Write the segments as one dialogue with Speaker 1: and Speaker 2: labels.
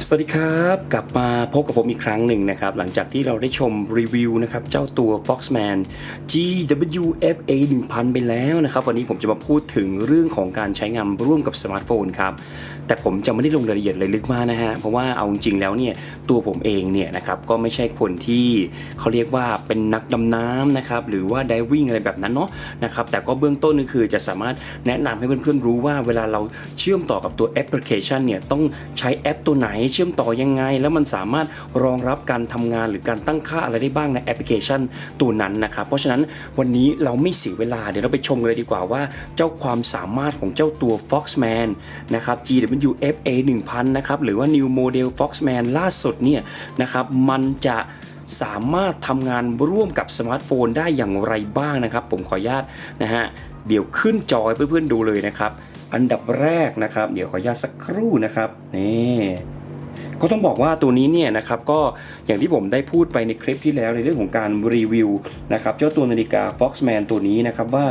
Speaker 1: สวัสดีครับกลับมาพบกับผมอีกครั้งหนึ่งนะครับ หลังจากที่เราได้ชมรีวิวนะครับเจ้าตัว Foxman GWFA 1000 ไปแล้วนะครับ วันนี้ผมจะมาพูดถึงเรื่องของการใช้งานร่วมกับสมาร์ทโฟนครับแต่ผมจะไม่ได้ลงรายละเอียดเลยลึกมากนะฮะเพราะว่าเอาจริงๆแล้วเนี่ยตัวผมเองเนี่ยนะครับก็ไม่ใช่คนที่เขาเรียกว่าเป็นนักดำน้ำนะครับหรือว่า diving อะไรแบบนั้นเนาะนะครับแต่ก็เบื้องต้นก็คือจะสามารถแนะนำให้เพื่อนๆรู้ว่าเวลาเราเชื่อมต่อกับตัวแอปพลิเคชันเนี่ยต้องใช้แอปตัวไหนเชื่อมต่อยังไง แล้วมันสามารถรองรับการทำงานหรือการตั้งค่าอะไรได้บ้างในแอปพลิเคชันตัวนั้นนะครับเพราะฉะนั้นวันนี้เราไม่เสียเวลาเดี๋ยวเราไปชมกันเลยดีกว่าว่า เจ้าความสามารถของเจ้าตัว Foxman นะครับ UFA 1000 นะครับ หรือว่า New Model Foxman ล่าสุดเนี่ยนะครับ มันจะสามารถทำงานร่วมกับสมาร์ทโฟนได้อย่างไรบ้างนะครับ ผมขออนุญาตนะฮะ เดี๋ยวขึ้นจอให้เพื่อนๆดูเลยนะครับ อันดับแรกนะครับ เดี๋ยวขออนุญาตสักครู่นะครับ นี่ ก็ต้องบอกว่าตัวนี้เนี่ยนะครับก็อย่างที่ผมได้พูดไปในคลิปที่แล้วในเรื่องของการรีวิวนะครับเจ้าตัวนาฬิกา Foxman ตัวนี้นะครับว่า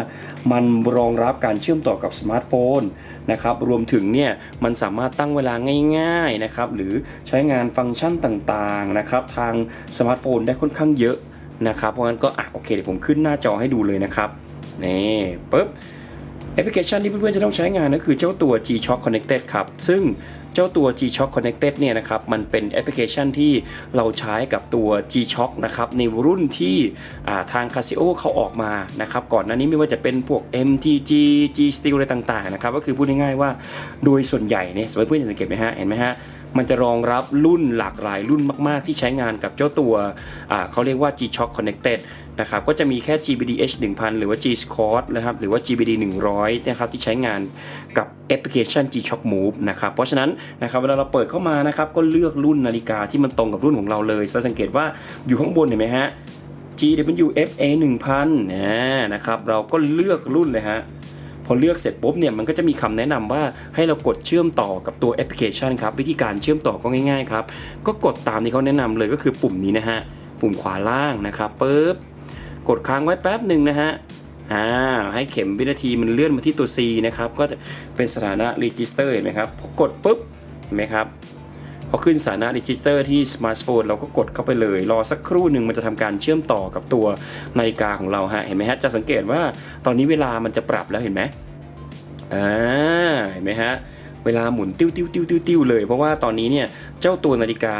Speaker 1: มันรองรับการเชื่อมต่อกับสมาร์ทโฟนนะครับรวมถึงเนี่ยมันสามารถตั้งเวลาง่ายๆนะครับหรือใช้งานฟังก์ชันต่างๆนะครับทางสมาร์ทโฟนได้ค่อนข้างเยอะนะครับเพราะงั้นก็อะโอเคเดี๋ยวผมขึ้นหน้าจอให้ดูเลยนะครับนี่ปุ๊บแอปพลิเคชันที่เพื่อนๆจะต้องใช้งานก็คือเจ้าตัว G-Shock Connected ครับซึ่ง เจ้าตัว G-Shock Connected เนี่ยนะครับมันเป็นแอปพลิเคชันที่เราใช้กับตัว G-Shock นะครับในรุ่นที่ทาง Casio เขาออกมานะครับก่อนหน้านี้ไม่ว่าจะเป็นพวก MTG G Steel อะไรต่างๆนะครับก็คือพูดง่ายๆว่าโดยส่วนใหญ่เนี่ยสมมติเพื่อนๆสังเกตไหมฮะเห็นไหมฮะมันจะรองรับรุ่นหลากหลายรุ่นมาก ๆ ที่ใช้งานกับเจ้าตัวเขาเรียกว่า G-Shock Connected นะครับก็จะมีแค่ GBD H 1000 หรือว่า G Squad นะครับหรือว่า GBD 100นะครับที่ใช้งาน กับแอปพลิเคชัน G-Shock Move นะครับเพราะฉะนั้นนะครับเวลาเราเปิดเข้ามานะครับก็เลือกรุ่นนาฬิกาที่มันตรงกับรุ่นของเราเลยสังเกตว่าอยู่ข้างบนเห็นไหมฮะ GWFA 1000นะนะครับเราก็เลือกรุ่นเลยฮะพอเลือกเสร็จปุ๊บเนี่ยมันก็จะมีคำแนะนำว่าให้เรากดเชื่อมต่อกับตัวแอปพลิเคชันครับวิธีการเชื่อมต่อก็ง่ายๆครับก็กดตามที่เขาแนะนำเลยก็คือปุ่มนี้นะฮะปุ่มขวาล่างนะครับปุ๊บกดค้างไว้แป๊บหนึ่งนะฮะ อ่าให้เข็มวินาทีมันเลื่อนมาที่ตัว C นะครับ ก็จะเป็นสถานะ register เห็นไหมครับพอกดปุ๊บเห็นไหมครับพอขึ้นสถานะรีจิสเตอร์ที่สมาร์ทโฟนเราก็กดเข้าไปเลย รอสักครู่หนึ่งมันจะทำการเชื่อมต่อกับตัวนาฬิกาของเราฮะเห็นไหมฮะจะสังเกตว่าตอนนี้เวลามันจะปรับแล้วเห็นไหมอ่าเห็นไหมฮะ เวลาหมุนติ้วติ้วติ้วติ้วติ้วเลย เพราะว่าตอนนี้เนี่ยเจ้าตัวนาฬิกา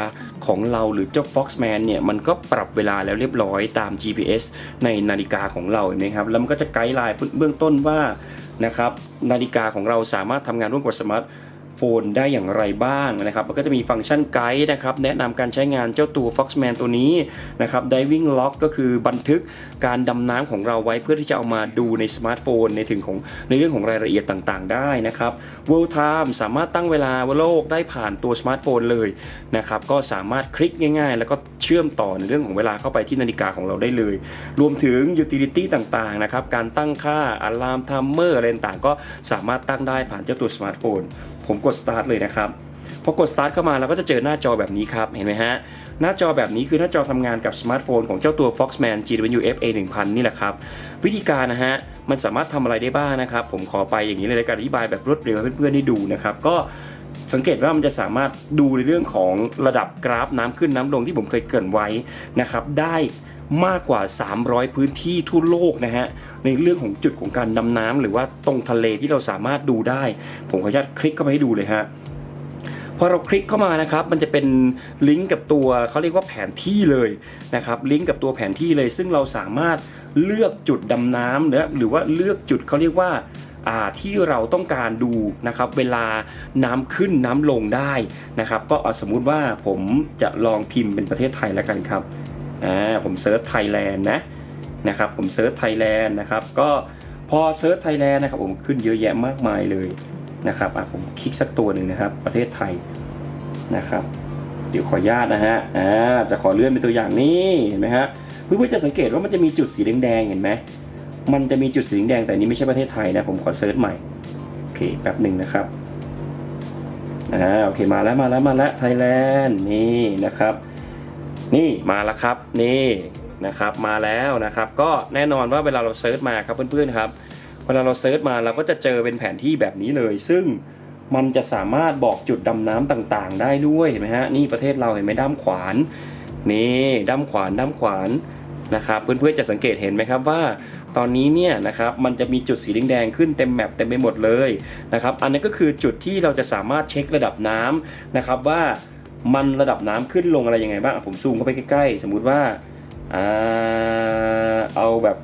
Speaker 1: ของเราหรือเจ้า Foxman เนี่ยมันก็ปรับเวลาแล้วเรียบร้อยตาม GPS ในนาฬิกาของเราเห็นไหมครับ แล้วมันก็จะไกด์ไลน์เบื้องต้นว่านะครับนาฬิกาของเราสามารถทำงานร่วมกับสมาร์ท นได้อย่างไรบ้างนะครับมันก็จะมีฟังก์ชันไกด์นะครับแนะนำการใช้งานเจ้าตัว Foxman ตัวนี้นะครับ Diving Log ก็คือบันทึกการดำน้ำของเราไว้เพื่อที่จะเอามาดูในสมาร์ทโฟนในถึงของในเรื่องของรายละเอียดต่างๆ ได้นะครับ World Time สามารถตั้งเวลาโลกได้ผ่านตัวสมาร์ทโฟนเลยนะครับก็สามารถคลิกง่ายๆ แล้วก็เชื่อมต่อในเรื่องของเวลาเข้าไปที่นาฬิกาของเราได้เลย รวมถึง utility ต่างๆนะครับการตั้งค่า alarm timer อะไรต่างๆก็สามารถตั้งได้ผ่านเจ้าตัวสมาร์ทโฟน ผมกด start เลยนะครับพอกด start เข้ามาเราก็จะเจอหน้าจอแบบนี้ครับ เห็นไหมฮะ หน้าจอแบบนี้คือหน้าจอทำงานกับสมาร์ทโฟนของเจ้าตัว Foxman GWF A 1000นี่แหละครับ วิธีการนะฮะ มันสามารถทำอะไรได้บ้างนะครับ ผมขอไปอย่างนี้เลยในการอธิบายแบบรวดเร็วให้เพื่อนๆได้ดูนะครับ ก็สังเกตว่ามันจะสามารถดูในเรื่องของระดับกราฟน้ำขึ้นน้ำลงที่ผมเคยเกริ่นไว้นะครับ ได้ มากกว่า 300 พื้นที่ทั่วโลกนะฮะในเรื่องของจุดของการดำน้ำหรือว่าตรงทะเลที่เราสามารถดูได้ ผมขออนุญาตคลิกเข้าไปให้ดูเลยฮะพอเราคลิกเข้ามานะครับ มันจะเป็นลิงก์กับตัวเขาเรียกว่าแผนที่เลยนะครับ ลิงก์กับตัวแผนที่เลย ซึ่งเราสามารถเลือกจุดดำน้ำหรือหรือว่าเลือกจุดเขาเรียกว่าที่เราต้องการดูนะครับ เวลาน้ำขึ้นน้ำลงได้นะครับ ก็เอาสมมุติว่าผมจะลองพิมพ์เป็นประเทศไทยแล้วกันครับ อ่าผมเซิร์ชไทยแลนด์นะนะครับผมเซิร์ชไทยแลนด์นะครับก็พอเซิร์ชไทยแลนด์นะครับผมขึ้นเยอะแยะมากมายเลยนะครับอะผมคลิกสักตัวหนึ่งนะครับประเทศไทยนะครับเดี๋ยวขออนุญาตนะฮะอ่าจะขอเลื่อนเป็นตัวอย่างนี้เห็นไหมฮะเพื่อนๆจะสังเกตว่ามันจะมีจุดสีแดงๆเห็นไหมมันจะมีจุดสีแดงแต่นนี้ไม่ใช่ประเทศไทยนะผมขอเซิร์ชใหม่โอเคแป๊บหนึ่งนะครับอ่าโอเคมาแล้วมาแล้วมาแล้วไทยแลนด์นี่นะครับ นี่มาแล้วครับนี่นะครับมาแล้วนะครับ ก็แน่นอนว่าเวลาเราเซิร์ชมาครับเพื่อนๆครับเวลาเราเซิร์ชมาเราก็จะเจอเป็นแผนที่แบบนี้เลย ซึ่งมันจะสามารถบอกจุดดำน้ำต่างๆ ได้ด้วยเห็นไหมฮะนี่ประเทศเราเห็นไหมด้ามขวานนี่ด้ามขวานด้ามขวานนะครับเพื่อนๆจะสังเกตเห็นไหมครับว่าตอนนี้เนี่ยนะครับมันจะมีจุดสีแดงขึ้นเต็มแมปเต็มไปหมดเลยนะครับอันนั้ก็คือจุดที่เราจะสามารถเช็คระดับน้ำนะครับว่า มันระดับน้ำขึ้นลงอะไรยังไงบ้างผมซูมเข้าไปใกล้ๆ สมมุติว่าอเอาแบบ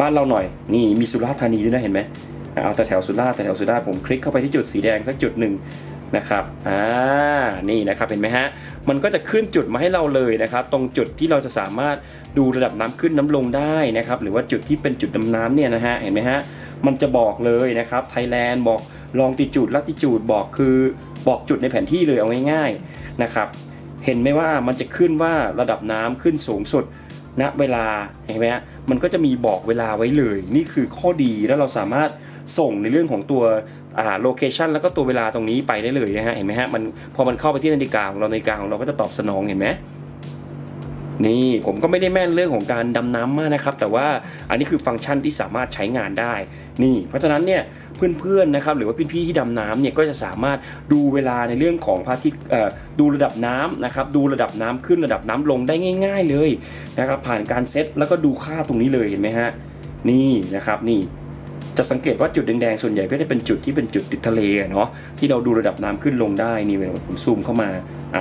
Speaker 1: บ้านเราหน่อย นี่มีสุราษฎร์ธานีด้วยนะเห็นไหมเอาแต่แถวสุราษฎร์แต่แถวสุราษฎร์ผมคลิกเข้าไปที่จุดสีแดงสักจุดหนึ่งนะครับ อ่า นี่นะครับ เห็นไหมฮะ มันก็จะขึ้นจุดมาให้เราเลยนะครับ ตรงจุดที่เราจะสามารถดูระดับน้ำขึ้นน้ำลงได้นะครับ หรือว่าจุดที่เป็นจุดดำน้ำเนี่ยนะฮะ เห็นไหมฮะ มันจะบอกเลยนะครับ ไทยแลนด์บอก ลองติจูดลัติจูดบอกคือบอกจุดในแผนที่เลยเอาง่ายๆนะครับ เห็นไหมว่ามันจะขึ้นว่าระดับน้ำขึ้นสูงสุดณเวลาเห็นไหมฮะมันก็จะมีบอกเวลาไว้เลย นี่คือข้อดีแล้วเราสามารถส่งในเรื่องของตัวอ่าโลเคชันแล้วก็ตัวเวลาตรงนี้ไปได้เลยนะฮะเห็นไหมฮะมันพอมันเข้าไปที่นาฬิกาของเรานาฬิกาของเราก็จะตอบสนองเห็นไหม นี่ผมก็ไม่ได้แม่นเรื่องของการดำน้ำมากนะครับ แต่ว่าอันนี้คือฟังก์ชันที่สามารถใช้งานได้ นี่ เพราะฉะนั้นเนี่ยเพื่อนๆนะครับหรือว่าพี่ๆที่ดำน้ำเนี่ยก็จะสามารถดูเวลาในเรื่องของพระอาทิตย์ดูระดับน้ำนะครับดูระดับน้ำขึ้นระดับน้ำลงได้ง่าย ๆเลยนะครับผ่านการเซตแล้วก็ดูค่าตรงนี้เลยเห็นไหมฮะนี่นะครับนี่จะสังเกตว่าจุดแดงๆส่วนใหญ่ก็จะเป็นจุดที่เป็นจุดติดทะเลเนาะที่เราดูระดับน้ำขึ้นลงได้นี่เวลาผมซูมเข้ามา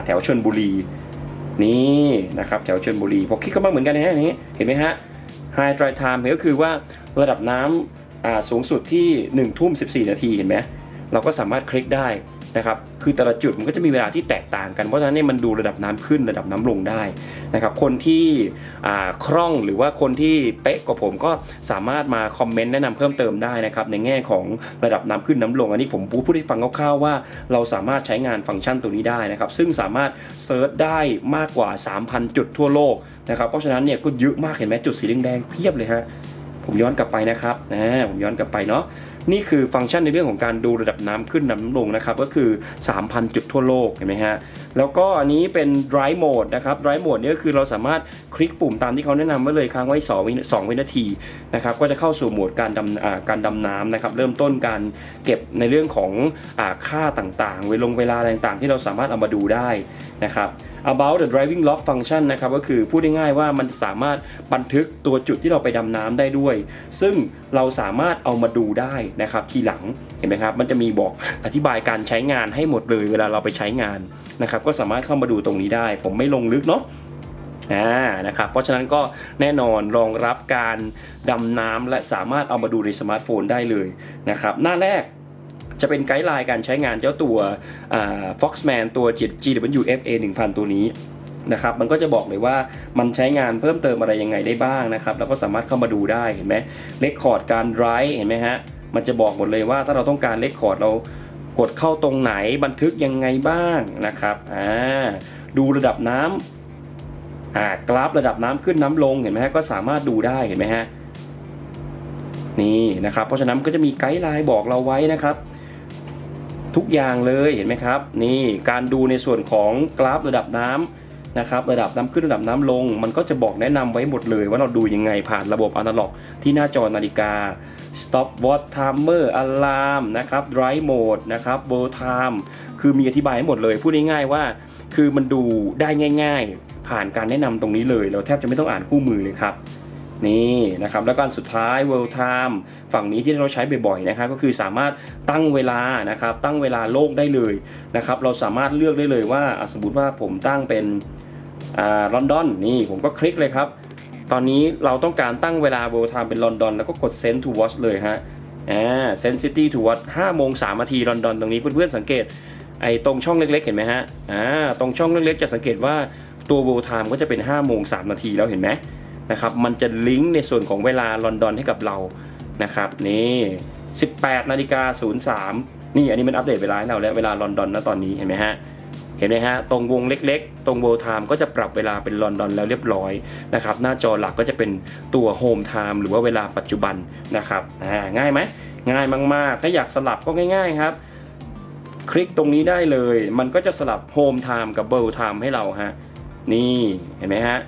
Speaker 1: แถวชนบุรี นี่นะครับแถวชลบุรีพอคลิกเข้ามาเหมือนกันนะฮะอันนี้เห็นไหมฮะไฮดรายไทม์ก็คือว่าระดับน้ำอ่าสูงสุดที่1ทุ่ม14 นาทีเห็นไหมเราก็สามารถคลิกได้ นะครับคือแต่ละจุดมันก็จะมีเวลาที่แตกต่างกันเพราะฉะนั้นเนี่ยมันดูระดับน้ำขึ้นระดับน้ำลงได้นะครับคนที่คล่องหรือว่าคนที่เป๊ะกว่าผมก็สามารถมาคอมเมนต์แนะนำเพิ่มเติมได้นะครับในแง่ของระดับน้ำขึ้นน้ำลง อันนี้ผมพูดให้ฟังคร่าวๆว่า เราสามารถใช้งานฟังก์ชันตัวนี้ได้นะครับซึ่งสามารถเซิร์ชได้มากกว่า 3,000 จุดทั่วโลกนะครับเพราะฉะนั้นเนี่ยก็เยอะมากเห็นไหมจุดสีแดงๆเพียบเลยฮะผมย้อนกลับไปนะครับนะผมย้อนกลับไปเนาะ นี่คือฟังก์ชันในเรื่องของการดูระดับน้ำขึ้นน้ำลงนะครับก็คือ 3,000 จุดทั่วโลกเห็นไหมฮะแล้วก็อันนี้เป็น dry mode นะครับ dry mode เนี่ยก็คือเราสามารถคลิกปุ่มตามที่เขาแนะนำไว้เลยค้างไว้2วิ2วินาทีนะครับก็จะเข้าสู่โหมดการดำการดำน้ำนะครับเริ่มต้นการเก็บในเรื่องของอค่าต่างๆ เวลงเวลาอะไรต่างๆ ที่เราสามารถเอามาดูได้นะครับ about the driving log function นะครับก็คือพูดง่ายๆว่ามันสามารถบันทึกตัวจุดที่เราไปดำน้ำได้ด้วย ซึ่งเราสามารถเอามาดูได้นะครับทีหลังเห็นไหมครับมันจะมีบอกอธิบายการใช้งานให้หมดเลยเวลาเราไปใช้งานนะครับก็สามารถเข้ามาดูตรงนี้ได้ ผมไม่ลงลึกเนาะอ่านะครับเพราะฉะนั้นก็แน่นอนรองรับการดำน้ำและสามารถเอามาดูในสมาร์ทโฟนได้เลยนะครับหน้าแรก จะเป็นไกด์ไลน์การใช้งานเจ้าตัว Foxman ตัว GWFA 1000 ตัวนี้นะครับมันก็จะบอกเลยว่ามันใช้งานเพิ่มเติมอะไรยังไงได้บ้างนะครับ แล้วก็สามารถเข้ามาดูได้เห็นไหมเลคคอร์ดการไรเห็นไหมฮะมันจะบอกหมดเลยว่าถ้าเราต้องการเลคคอร์ดเรากดเข้าตรงไหนบันทึกยังไงบ้างนะครับอ่าดูระดับน้ำอ่ากราฟระดับน้ำขึ้นน้ำลงเห็นไหมฮะก็สามารถดูได้เห็นไหมฮะนี่นะครับเพราะฉะนั้นก็จะมีไกด์ไลน์บอกเราไว้นะครับ อย่างเลยเห็นไหมครับ นี่การดูในส่วนของกราฟระดับน้ำนะครับระดับน้ำขึ้นระดับน้ำลง มันก็จะบอกแนะนำไว้หมดเลยว่าเราดูยังไงผ่านระบบอนาล็อก ที่หน้าจอนาฬิกา stop watch timer alarm นะครับ drive mode นะครับ world time คือมีอธิบายให้หมดเลย พูดง่ายๆว่า คือมันดูได้ง่าย ๆ ผ่านการแนะนำตรงนี้เลย เราแทบจะไม่ต้องอ่านคู่มือเลยครับ นี่นะครับแล้วก็สุดท้าย world time ฝั่งนี้ที่เราใช้บ่อยๆนะครับก็คือสามารถตั้งเวลานะครับตั้งเวลาโลกได้เลยนะครับเราสามารถเลือกได้เลยว่าสมมติว่าผมตั้งเป็นลอนดอนนี่ผมก็คลิกเลยครับ ตอนนี้เราต้องการตั้งเวลา world time เป็นลอนดอนแล้วก็กด send to watch เลยฮะอ่า send city to watch 5โมง3นาทีลอนดอนตรงนี้เพื่อนๆสังเกตไอ้ตรงช่องเล็กๆ เห็นไหมฮะอ่าตรงช่องเล็กๆ จะสังเกตว่าตัว world time ก็จะเป็น5โมง3นาทีแล้วเห็นไหม นะครับมันจะลิงก์ในส่วนของเวลาลอนดอนให้กับเรานะครับนี่18นาฬิกา03 นี่อันนี้มันอัปเดตเวลาให้เราแล้วเวลาลอนดอนนะตอนนี้เห็นไหมฮะเห็นไหมฮะตรงวงเล็กๆ ตรงโวลไทม์ก็จะปรับเวลาเป็นลอนดอนแล้วเรียบร้อยนะครับหน้าจอหลักก็จะเป็นตัวโฮมไทม์หรือว่าเวลาปัจจุบันนะครับอ่าง่ายไหมง่ายมากๆ ถ้าอยากสลับก็ง่าย ๆครับ คลิกตรงนี้ได้เลย มันก็จะสลับโฮมไทม์กับเบลไทม์ให้เราฮะนี่เห็นไหมฮะ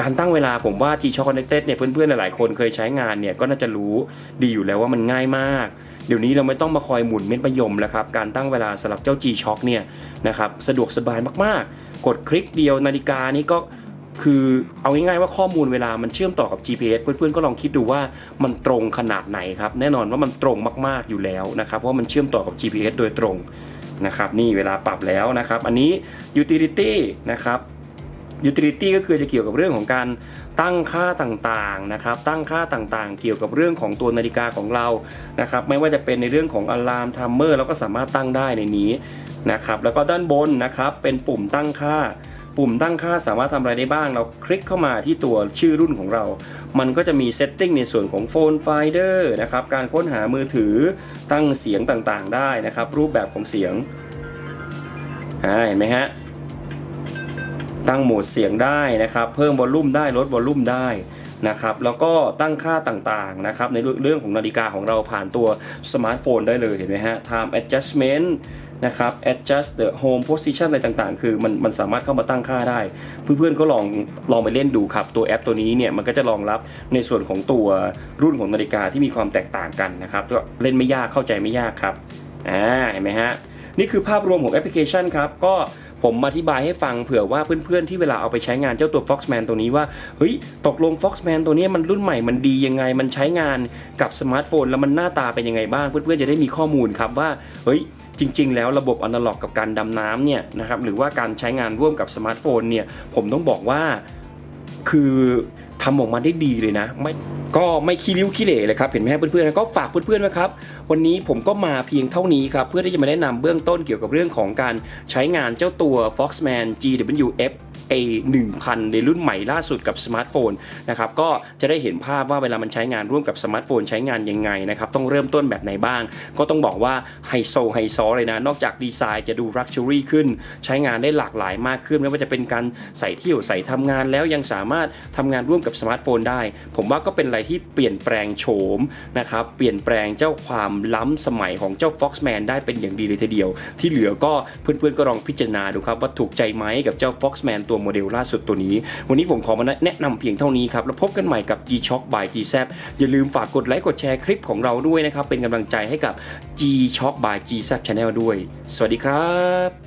Speaker 1: การตั้งเวลาผมว่า G Shock Connected เนี่ยเพื่อนๆหลายๆคนเคยใช้งานเนี่ยก็น่าจะรู้ดีอยู่แล้วว่ามันง่ายมาก เดี๋ยวนี้เราไม่ต้องมาคอยหมุนเม็ดมะยมแล้วครับ การตั้งเวลาสำหรับเจ้า G Shock เนี่ยนะครับสะดวกสบายมากๆ กดคลิกเดียวนาฬิกานี่ก็คือเอาง่ายๆว่าข้อมูลเวลามันเชื่อมต่อกับ GPS เพื่อนๆก็ลองคิดดูว่ามันตรงขนาดไหนครับ แน่นอนว่ามันตรงมากๆอยู่แล้วนะครับเพราะมันเชื่อมต่อกับ GPS โดยตรงนะครับนี่เวลาปรับแล้วนะครับ อันนี้ utility นะครับ utility ก็คือจะเกี่ยวกับเรื่องของการตั้งค่าต่างๆนะครับ ตั้งค่าต่างๆ เกี่ยวกับเรื่องของตัวนาฬิกาของเรานะครับ ไม่ว่าจะเป็นในเรื่องของอะลามทัมเมอร์เราก็สามารถตั้งได้ในนี้นะครับ แล้วก็ด้านบนนะครับเป็นปุ่มตั้งค่า ปุ่มตั้งค่าสามารถทำอะไรได้บ้าง เราคลิกเข้ามาที่ตัวชื่อรุ่นของเรา มันก็จะมีเซตติ้งในส่วนของโฟนไฟเดอร์นะครับ การค้นหามือถือตั้งเสียงต่างๆ ได้นะครับ รูปแบบของเสียงเห็นไหมฮะ ตั้งโหมดเสียงได้นะครับ เพิ่มวอลลุ่มได้ลดวอลลุ่มได้นะครับ แล้วก็ตั้งค่าต่างๆนะครับในเรื่องของนาฬิกาของเราผ่านตัวสมาร์ทโฟนได้เลยเห็นไหมฮะ time adjustment นะครับ adjust the home position อะไรต่างๆ คือมันมันสามารถเข้ามาตั้งค่าได้ เพื่อนๆก็ลองลองไปเล่นดูครับ ตัวแอปตัวนี้เนี่ยมันก็จะรองรับในส่วนของตัวรุ่นของนาฬิกาที่มีความแตกต่างกันนะครับก็เล่นไม่ยากเข้าใจไม่ยากครับอ่าเห็นไหมฮะนี่คือภาพรวมของแอปพลิเคชันครับ ก็ ผมอธิบายให้ฟังเผื่อว่าเพื่อนๆที่เวลาเอาไปใช้งานเจ้าตัว Foxman ตัวนี้ว่า เฮ้ย ตกลง Foxman ตัวนี้มันรุ่นใหม่มันดียังไง มันใช้งานกับสมาร์ทโฟน แล้วมันหน้าตาเป็นยังไงบ้าง เพื่อนๆจะได้มีข้อมูลครับว่า เฮ้ยจริง ๆ แล้วระบบอนาล็อกกับการดำน้ำเนี่ยนะครับหรือว่าการใช้งานร่วมกับสมาร์ทโฟนเนี่ยผมต้องบอกว่าคือ ทำออกมาได้ดีเลยนะ ไม่ก็ไม่ขี้ริ้วขี้เหร่เลยครับเห็นไหมครับเพื่อนๆก็ฝากเพื่อนๆนะครับวันนี้ผมก็มาเพียงเท่านี้ครับเพื่อที่จะมาแนะนำเบื้องต้นเกี่ยวกับเรื่องของการใช้งานเจ้าตัว Foxman GWF A 1000 ในรุ่นใหม่ล่าสุดกับสมาร์ทโฟนนะครับก็จะได้เห็นภาพว่าเวลามันใช้งานร่วมกับสมาร์ทโฟนใช้งานยังไงนะครับต้องเริ่มต้นแบบไหนบ้าง ก็ต้องบอกว่าไฮโซไฮซอเลยนะ นอกจากดีไซน์จะดูรักชูรี่ขึ้น ใช้งานได้หลากหลายมากขึ้น ไม่ว่าจะเป็นการใส่เที่ยวใส่ทำงานแล้วยังสามารถทำงานร่วมกับสมาร์ทโฟนได้ ผมว่าก็เป็นอะไรที่เปลี่ยนแปลงโฉมนะครับเปลี่ยนแปลงเจ้าความล้ำสมัยของเจ้า Foxman ได้เป็นอย่างดีเลยทีเดียว ที่เหลือก็เพื่อนๆก็ลองพิจารณาดูครับว่าถูกใจไหมกับเจ้า Foxman ตัวโมเดลล่าสุดตัวนี้ วันนี้ผมขอมาแนะนำเพียงเท่านี้ครับ แล้วพบกันใหม่กับ G Shock by G z อย่าลืมฝากกดไลค์กดแชร์คลิปของเราด้วยนะครับ เป็นกำลังใจให้กับ G Shock by G z Channel ด้วย สวัสดีครับ